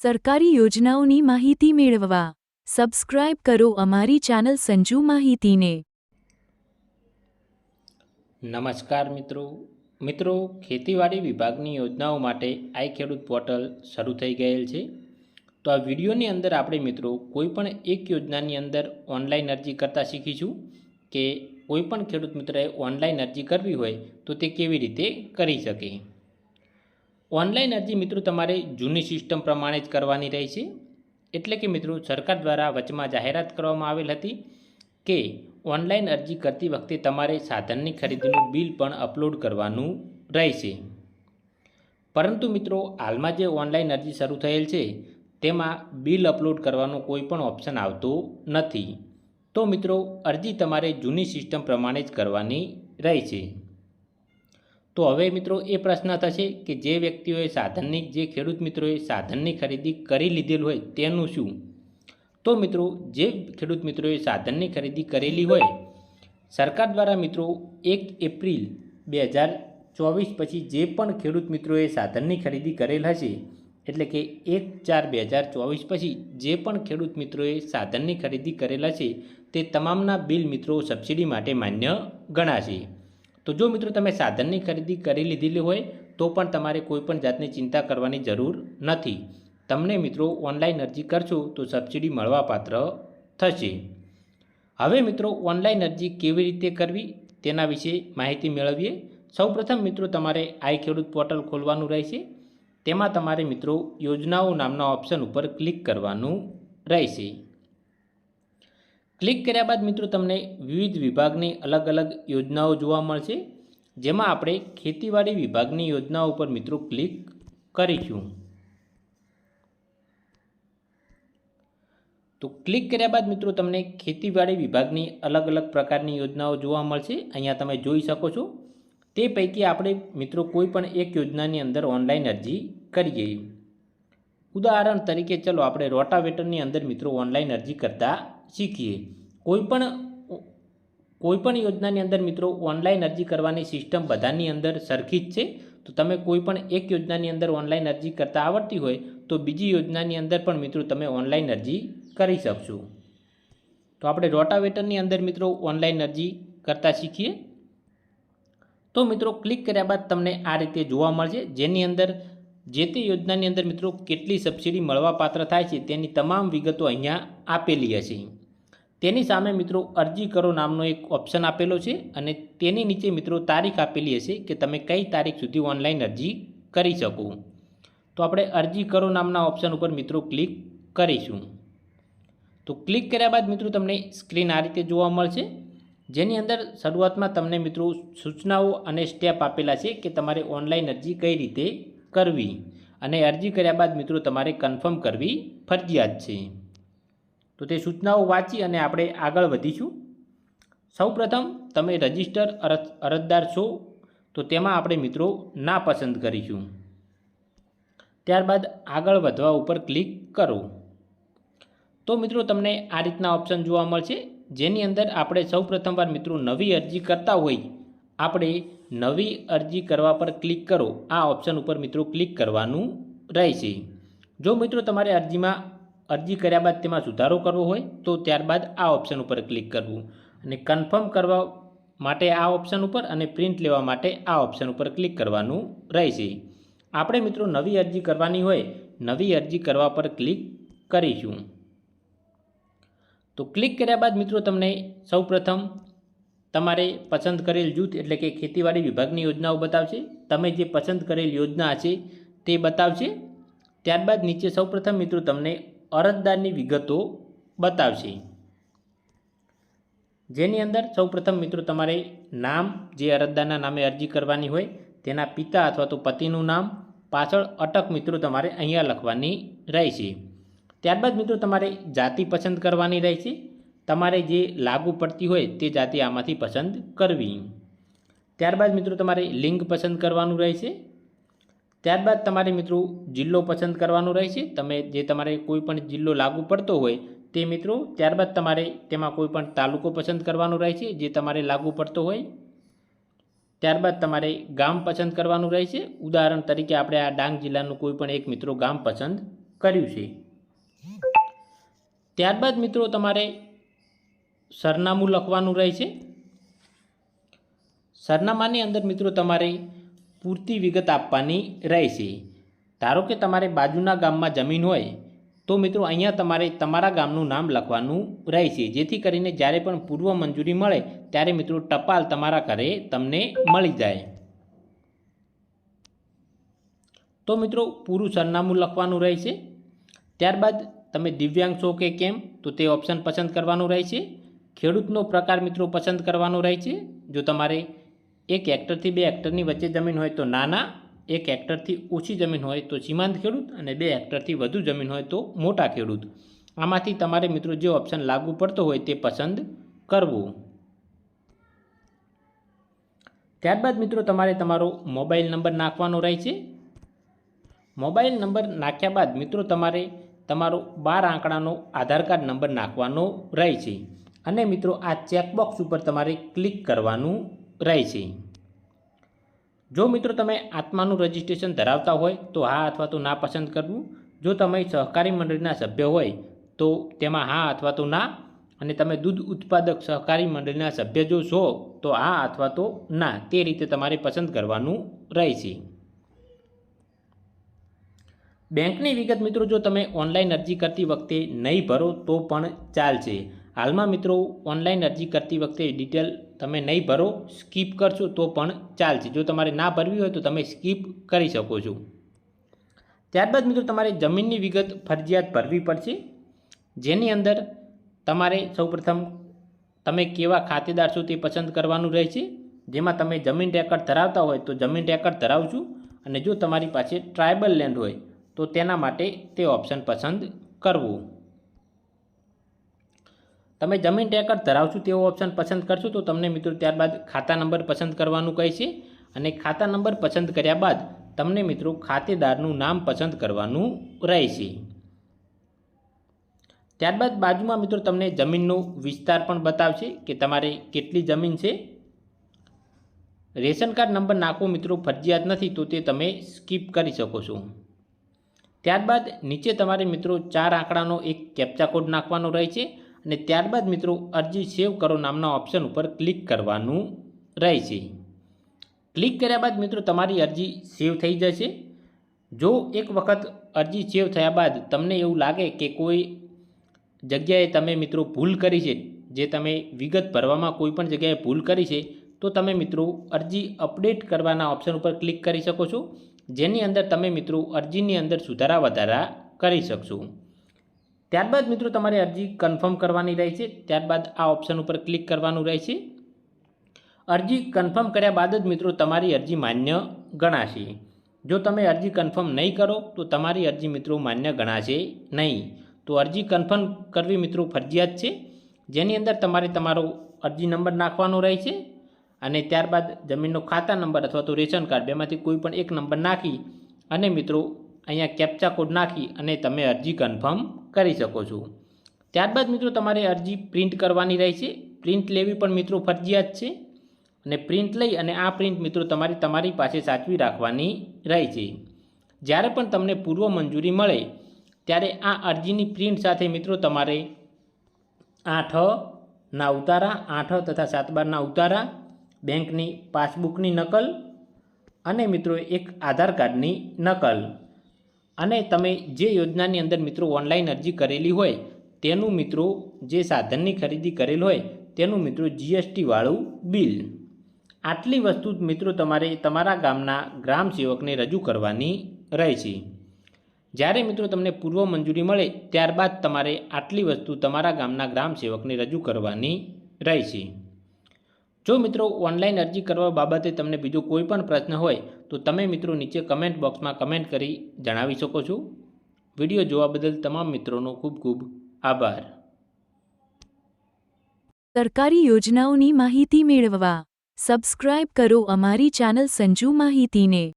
સરકારી યોજનાઓની માહિતી મેળવવા. સબસ્ક્રાઇબ કરો અમારી ચેનલ સંજુ માહિતીને. નમસ્કાર મિત્રો. મિત્રો, ખેતીવાડી વિભાગની યોજનાઓ માટે આઈ ખેડૂત પોર્ટલ શરૂ થઈ ગયેલ છે. તો આ વિડીયોની અંદર આપણે મિત્રો કોઈપણ એક યોજનાની અંદર ઓનલાઈન અરજી કરતાં શીખીશું કે કોઈપણ ખેડૂત મિત્રએ ઓનલાઈન અરજી કરવી હોય તો તે કેવી રીતે કરી શકે? ઓનલાઈન અરજી મિત્રો તમારે જૂની સિસ્ટમ પ્રમાણે જ કરવાની રહેશે એટલે કે મિત્રો સરકાર દ્વારા વચમાં જાહેરાત કરવામાં આવેલ હતી કે ઓનલાઈન અરજી કરતી વખતે તમારે સાધનની ખરીદીનું બિલ પણ અપલોડ કરવાનું રહેશે પરંતુ મિત્રો હાલમાં જે ઓનલાઈન અરજી શરૂ થયેલ છે, તેમાં બિલ અપલોડ કરવાનો કોઈ પણ ઓપ્શન આવતો નથી. તો મિત્રો અરજી તમારે જૂની સિસ્ટમ પ્રમાણે જ કરવાની રહેશે તો હવે મિત્રો એ પ્રશ્ન થશે કે જે વ્યક્તિઓએ સાધનની, જે ખેડૂત મિત્રોએ સાધનની ખરીદી કરી લીધેલ હોય તેનું શું? તો મિત્રો, જે ખેડૂત મિત્રોએ સાધનની ખરીદી કરેલી હોય, સરકાર દ્વારા મિત્રો એક એપ્રિલ બે હજાર ચોવીસ પછી જે પણ ખેડૂત મિત્રોએ સાધનની ખરીદી કરેલ હશે, એટલે કે એક ચાર બે હજાર ચોવીસ પછી જે પણ ખેડૂત મિત્રોએ સાધનની ખરીદી કરેલ હશે, તે તમામના બિલ મિત્રો સબસિડી માટે માન્ય ગણાશે. તો જો મિત્રો તમે સાધનની ખરીદી કરી લીધેલી હોય, તો પણ તમારે કોઈપણ જાતની ચિંતા કરવાની જરૂર નથી. તમને મિત્રો ઓનલાઈન અરજી કરશો, તો સબસિડી મળવાપાત્ર થશે. હવે મિત્રો ઓનલાઈન અરજી કેવી રીતે કરવી, તેના વિશે માહિતી મેળવીએ. સૌપ્રથમ મિત્રો તમારે આઈ ખેડૂત પોર્ટલ ખોલવાનું રહેશે. તેમાં તમારે મિત્રો યોજનાઓ નામના ઓપ્શન ઉપર ક્લિક કરવાનું રહેશે. ક્લિક કર્યા બાદ મિત્રો તમને વિવિધ વિભાગની અલગ અલગ યોજનાઓ જોવા મળશે. જેમાં આપણે ખેતીવાડી વિભાગની યોજનાઓ ઉપર મિત્રો ક્લિક કરીશું. તો ક્લિક કર્યા બાદ મિત્રો તમને ખેતીવાડી વિભાગની અલગ અલગ પ્રકારની યોજનાઓ જોવા મળશે. અહીંયા તમે જોઈ શકો છો. તે પૈકી આપણે મિત્રો કોઈ પણ એક યોજનાની અંદર ઓનલાઈન અરજી કરીએ. ઉદાહરણ તરીકે ચલો આપણે રોટાવેટરની અંદર મિત્રો ઓનલાઈન અરજી કરતા શીખીએ. કોઈપણ કોઈપણ યોજનાની અંદર મિત્રો ઓનલાઈન અરજી કરવાની સિસ્ટમ બધાની અંદર સરખી જ છે. તો તમે કોઈપણ એક યોજનાની અંદર ઓનલાઈન અરજી કરતા આવડતી હોય તો બીજી યોજનાની અંદર પણ મિત્રો તમે ઓનલાઈન અરજી કરી શકશો. તો આપણે રોટાવેટરની અંદર મિત્રો ઓનલાઈન અરજી કરતાં શીખીએ. તો મિત્રો ક્લિક કર્યા બાદ તમને આ રીતે જોવા મળશે. જેની અંદર જે તે યોજનાની અંદર મિત્રો કેટલી સબસિડી મળવાપાત્ર થાય છે તેની તમામ વિગતો અહીંયા આપેલી હશે. તેની સામે મિત્રો અરજી કરો નામનો એક ઓપ્શન આપેલો છે અને તેની નીચે મિત્રો તારીખ આપેલી હશે કે તમે કઈ તારીખ સુધી ઓનલાઈન અરજી કરી શકો. તો આપણે અરજી કરો નામના ઓપ્શન ઉપર મિત્રો ક્લિક કરીશું. તો ક્લિક કર્યા બાદ મિત્રો તમને સ્ક્રીન આ રીતે જોવા મળશે. જેની અંદર શરૂઆતમાં તમને મિત્રો સૂચનાઓ અને સ્ટેપ આપેલા છે કે તમારે ઓનલાઈન અરજી કઈ રીતે કરવી અને અરજી કર્યા બાદ મિત્રો તમારે કન્ફર્મ કરવી ફરજિયાત છે. તો તે સૂચનાઓ વાંચી અને આપણે આગળ વધીશું. સૌપ્રથમ તમે રજિસ્ટર અરજદાર છો, તો તેમાં આપણે મિત્રો ના પસંદ કરીશું. ત્યારબાદ આગળ વધવા ઉપર ક્લિક કરો. તો મિત્રો તમને આ રીતના ઓપ્શન જોવા મળશે. જેની અંદર આપણે સૌ પ્રથમવાર મિત્રો નવી અરજી કરતા હોય, આપણે નવી અરજી કરવા પર ક્લિક કરો. આ ઓપ્શન ઉપર મિત્રો ક્લિક કરવાનું રહેશે. જો મિત્રો તમારે અરજીમાં અરજી કર્યા બાદ તેમાં સુધારો કરવો હોય, તો ત્યારબાદ આ ઓપ્શન ઉપર ક્લિક કરવું અને કન્ફર્મ કરવા માટે આ ઓપ્શન ઉપર અને પ્રિન્ટ લેવા માટે આ ઓપ્શન ઉપર ક્લિક કરવાનું રહેશે. આપણે મિત્રો નવી અરજી કરવાની હોય, નવી અરજી કરવા પર ક્લિક કરીશું. તો ક્લિક કર્યા બાદ મિત્રો તમને સૌપ્રથમ તમારે પસંદ કરેલ જૂથ એટલે કે ખેતીવાડી વિભાગની યોજનાઓ બતાવશે. તમે જે પસંદ કરેલ યોજના છે તે બતાવશે. ત્યારબાદ નીચે સૌપ્રથમ મિત્રો તમને અરજદારની વિગતો બતાવશે. જેની અંદર સૌપ્રથમ મિત્રો તમારે નામ, જે અરજદારના નામે અરજી કરવાની હોય, તેના પિતા અથવા તો પતિનું નામ, પાછળ અટક મિત્રો તમારે અહીંયા લખવાની રહેશે. ત્યારબાદ મિત્રો તમારે જાતિ પસંદ કરવાની રહેશે. તમારે જે લાગુ પડતી હોય તે જાતિ આમાંથી પસંદ કરવી. ત્યારબાદ મિત્રો તમારે લિંગ પસંદ કરવાનું રહેશે. ત્યારબાદ તમારે મિત્રો જિલ્લો પસંદ કરવાનો રહેશે. તમે જે તમારે કોઈ પણ જિલ્લો લાગુ પડતો હોય તે મિત્રો ત્યારબાદ તમારે તેમાં કોઈ પણ તાલુકો પસંદ કરવાનો રહેશે જે તમારે લાગુ પડતો હોય. ત્યારબાદ તમારે ગામ પસંદ કરવાનું રહેશે. ઉદાહરણ તરીકે આપણે આ ડાંગ જિલ્લાનું કોઈ પણ એક મિત્રો ગામ પસંદ કર્યું છે. ત્યારબાદ મિત્રો તમારે સરનામું લખવાનું રહેશે સરનામાની અંદર મિત્રો તમારે પૂરતી વિગત આપવાની રહેશે ધારો કે તમારે બાજુના ગામમાં જમીન હોય, તો મિત્રો અહીંયા તમારે તમારા ગામનું નામ લખવાનું રહેશે જેથી કરીને જ્યારે પણ પૂર્વ મંજૂરી મળે, ત્યારે મિત્રો ટપાલ તમારા ઘરે તમને મળી જાય. તો મિત્રો પૂરું સરનામું લખવાનું રહેશે ત્યારબાદ તમે દિવ્યાંગ છો કે કેમ, તો તે ઓપ્શન પસંદ કરવાનું રહેશે ખેડૂતનો પ્રકાર મિત્રો પસંદ કરવાનો રહે છે. જો તમારે એક હેક્ટરથી બે હેક્ટરની વચ્ચે જમીન હોય તો નાના, એક હેક્ટરથી ઓછી જમીન હોય તો સીમાંત ખેડૂત અને બે હેક્ટરથી વધુ જમીન હોય તો મોટા ખેડૂત. આમાંથી તમારે મિત્રો જે ઓપ્શન લાગુ પડતો હોય તે પસંદ કરવું. ત્યારબાદ મિત્રો તમારે તમારો મોબાઈલ નંબર નાખવાનો રહે છે. મોબાઈલ નંબર નાખ્યા બાદ મિત્રો તમારે તમારો બાર આંકડાનો આધાર કાર્ડ નંબર નાખવાનો રહેશે અને મિત્રો, આ ચેકબોક્સ ઉપર તમારે ક્લિક કરવાનું રહેશે. જો મિત્રો, તમે આત્માનું રજિસ્ટ્રેશન ધરાવતા હોય, તો હા અથવા તો ના પસંદ કરવું. જો તમે સહકારી મંડળીના સભ્ય હોય, તો તેમાં હા અથવા તો ના. અને તમે દૂધ ઉત્પાદક સહકારી મંડળીના સભ્ય જો છો, તો હા અથવા તો ના. તે રીતે તમારે પસંદ કરવાનું રહેશે. બેંકની વિગત મિત્રો, જો તમે ઓનલાઈન અરજી કરતી વખતે નહીં ભરો, તો પણ ચાલશે. હાલમાં મિત્રો ઓનલાઈન અરજી કરતી વખતે ડિટેલ તમે નહીં ભરો સ્કીપ કરશો તો પણ ચાલશે. જો તમારે ના ભરવી હોય તો તમે સ્કીપ કરી શકો છો. ત્યારબાદ મિત્રો, તમારે જમીનની વિગત ફરજિયાત ભરવી પડશે. જેની અંદર તમારે સૌપ્રથમ તમે કેવા ખાતેદાર છો તે પસંદ કરવાનું રહેશે. જેમાં તમે જમીન રેકર્ડ ધરાવતા હોય તો જમીન રેકર્ડ ધરાવશું અને જો તમારી પાસે ટ્રાયબલ લેન્ડ હોય તો તેના માટે તે ઓપ્શન પસંદ કરવું. તમે જમીન ટેકર ધરાવશો તેવો ઓપ્શન પસંદ કરશો તો તમને મિત્રો ત્યારબાદ ખાતા નંબર પસંદ કરવાનું કહેશે અને ખાતા નંબર પસંદ કર્યા બાદ તમને મિત્રો ખાતેદારનું નામ પસંદ કરવાનું રહેશે. ત્યારબાદ બાજુમાં મિત્રો તમને જમીનનો વિસ્તાર પણ બતાવશે કે તમારે કેટલી જમીન છે. રેશન કાર્ડ નંબર નાખવો મિત્રો, ફરજિયાત નથી તો તે તમે સ્કીપ કરી શકો છો. ત્યારબાદ નીચે તમારે મિત્રો ચાર આંકડાનો એક કેપ્ચા કોડ નાખવાનો રહે છે અને ત્યારબાદ મિત્રો અરજી સેવ કરો નામના ઓપ્શન ઉપર ક્લિક કરવાનું રહેશે. ક્લિક કર્યા બાદ મિત્રો તમારી અરજી સેવ થઈ જશે. જો એક વખત અરજી સેવ થયા બાદ તમને એવું લાગે કે કોઈ જગ્યાએ તમે મિત્રો ભૂલ કરી છે, જે તમે વિગત ભરવામાં કોઈ પણ જગ્યાએ ભૂલ કરી છે, તો તમે મિત્રો અરજી અપડેટ કરવાના ઓપ્શન ઉપર ક્લિક કરી શકો છો. જેની અંદર તમે મિત્રો અરજીની અંદર સુધારા વધારા કરી શકશો. ત્યારબાદ મિત્રો તમારે અરજી કન્ફર્મ કરવાની રહેશે ત્યારબાદ આ ઓપ્શન ઉપર ક્લિક કરવાનું રહેશે અરજી કન્ફર્મ કર્યા બાદ જ મિત્રો તમારી અરજી માન્ય ગણાશે. જો તમે અરજી કન્ફર્મ નહીં કરો, તો તમારી અરજી મિત્રો માન્ય ગણાશે નહીં. તો અરજી કન્ફર્મ કરવી મિત્રો ફરજિયાત છે. જેની અંદર તમારે તમારો અરજી નંબર નાખવાનો રહેશે અને ત્યારબાદ જમીનનો ખાતા નંબર અથવા તો રેશન કાર્ડ બેમાંથી કોઈ પણ એક નંબર નાખી અને મિત્રો અહીંયા કેપ્ચા કોડ નાખી અને તમે અરજી કન્ફર્મ કરી શકો છો. ત્યારબાદ મિત્રો તમારે અરજી પ્રિન્ટ કરવાની રહેશે. પ્રિન્ટ લેવી પણ મિત્રો ફરજિયાત છે. અને પ્રિન્ટ લઈ અને આ પ્રિન્ટ મિત્રો તમારે તમારી પાસે સાચવી રાખવાની રહેશે જ્યારે પણ તમને પૂર્વ મંજૂરી મળે, ત્યારે આ અરજીની પ્રિન્ટ સાથે મિત્રો તમારે આઠ ના ઉતારા, આઠ તથા સાત બારના ઉતારા, બેંકની પાસબુકની નકલ અને મિત્રો એક આધાર કાર્ડની નકલ. અને તમે જે યોજનાની અંદર મિત્રો ઓનલાઈન અરજી કરેલી હોય, તેનું મિત્રો જે સાધનની ખરીદી કરેલ હોય, તેનું મિત્રો જીએસટીવાળું બિલ. આટલી વસ્તુ મિત્રો તમારે તમારા ગામના ગ્રામ સેવકને રજૂ કરવાની રહેશે જ્યારે મિત્રો તમને પૂર્વ મંજૂરી મળે, ત્યારબાદ તમારે આટલી વસ્તુ તમારા ગામના ગ્રામ સેવકને રજૂ કરવાની રહેશે જો મિત્રો ઓનલાઈન અરજી કરવા બાબતે તમને બીજો કોઈ પણ પ્રશ્ન હોય, તો તમે મિત્રો નીચે કમેન્ટ બોક્સમાં કમેન્ટ કરી જણાવી શકો છો. વીડિયો જોવા બદલ તમામ મિત્રોનો ખૂબ ખૂબ આભાર. સરકારી યોજનાઓની માહિતી મેળવવા સબસ્ક્રાઇબ કરો અમારી ચેનલ સંજુ માહિતીને.